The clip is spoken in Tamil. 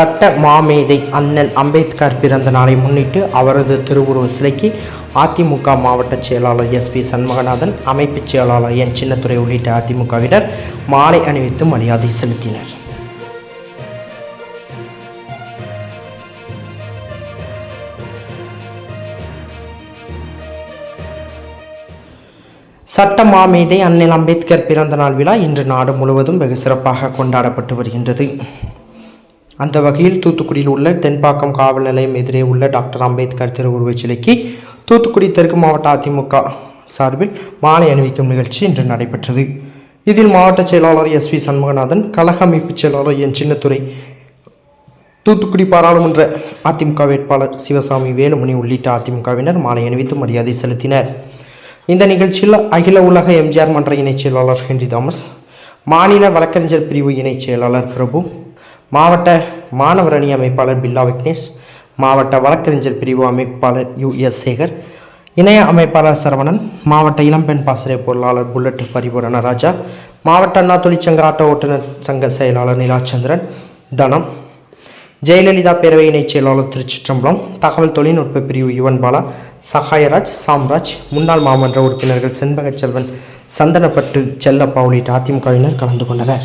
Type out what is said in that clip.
சட்ட மாமேதை அண்ணல் அம்பேத்கர் பிறந்த நாளை முன்னிட்டு அவரது திருவுருவ சிலைக்கு அதிமுக மாவட்ட செயலாளர் எஸ் பி சண்முகநாதன் அமைப்பு செயலாளர் என் சின்னத்துறை உள்ளிட்ட அதிமுகவினர் மாலை அணிவித்து மரியாதை செலுத்தினர். சட்ட மாமேதை அண்ணல் அம்பேத்கர் பிறந்த நாள் விழா இன்று நாடு முழுவதும் வெகு சிறப்பாக கொண்டாடப்பட்டு வருகின்றது. அந்த வகையில் தூத்துக்குடியில் உள்ள தென்பாக்கம் காவல் நிலையம் எதிரே உள்ள டாக்டர் அம்பேத்கர் திருவுருவச் சிலைக்கு தூத்துக்குடி தெற்கு மாவட்ட அதிமுக சார்பில் மாலை அணிவிக்கும் நிகழ்ச்சி இன்று நடைபெற்றது. இதில் மாவட்ட செயலாளர் எஸ் வி சண்முகநாதன் கழக அமைப்பு செயலாளர் என் சின்னத்துறை தூத்துக்குடி பாராளுமன்ற அதிமுக வேட்பாளர் சிவசாமி வேலுமணி உள்ளிட்ட அதிமுகவினர் மாலை அணிவித்து மரியாதை செலுத்தினர். இந்த நிகழ்ச்சியில் அகில உலக எம்ஜிஆர் மன்ற இணைச் செயலாளர் ஹென்றி தாமஸ் மாநில வழக்கறிஞர் பிரிவு இணைச் செயலாளர் பிரபு மாவட்ட மாணவர் அணி அமைப்பாளர் பில்லா விக்னேஷ் மாவட்ட வழக்கறிஞர் பிரிவு அமைப்பாளர் யு எஸ் சேகர் இணைய அமைப்பாளர் சரவணன் மாவட்ட இளம்பெண் பாசறை பொருளாளர் புல்லட் பரிபூரண ராஜா மாவட்ட அண்ணா தொழிற்சங்க ஆட்டோ ஓட்டுநர் சங்க செயலாளர் நிலாச்சந்திரன் தனம் ஜெயலலிதா பேரவை இணைச் செயலாளர் திருச்சிற்றம்பலம் தகவல் தொழில்நுட்ப பிரிவு யுவன் பாலா சகாயராஜ் சாம்ராஜ் முன்னாள் மாமன்ற உறுப்பினர்கள் செண்பகச்செல்வன் சந்தனப்பட்டு செல்லப்பா உள்ளிட்ட அதிமுகவினர் கலந்து கொண்டனர்.